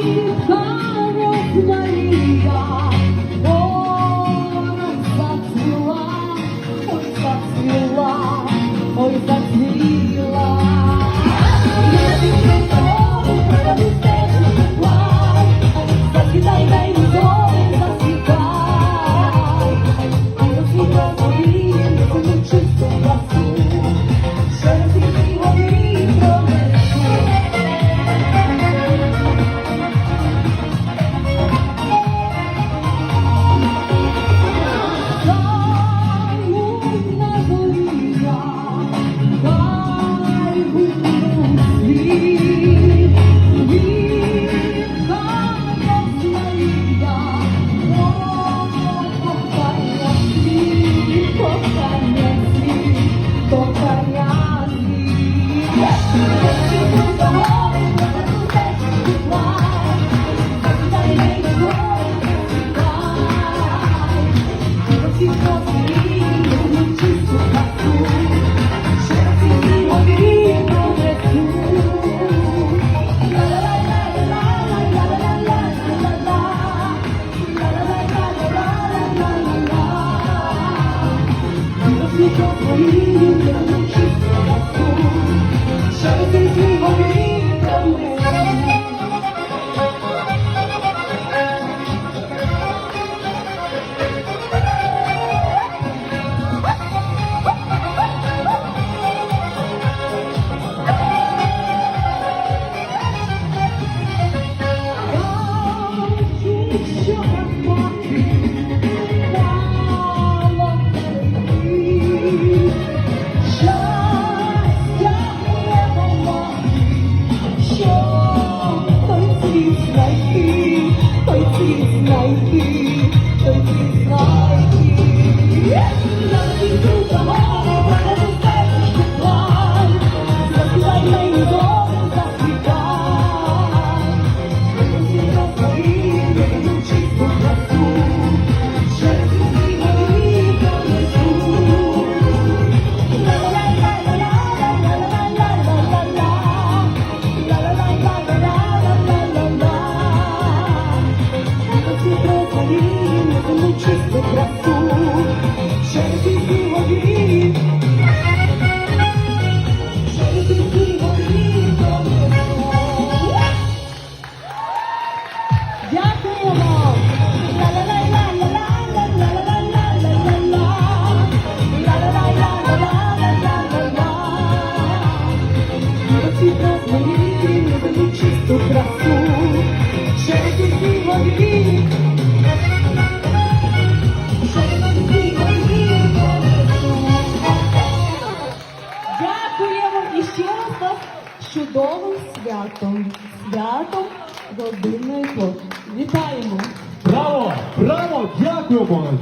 you. Rodrigues. чудовим святом, святом родинної плоти. Вітаємо! Браво! Браво! Дякуємо!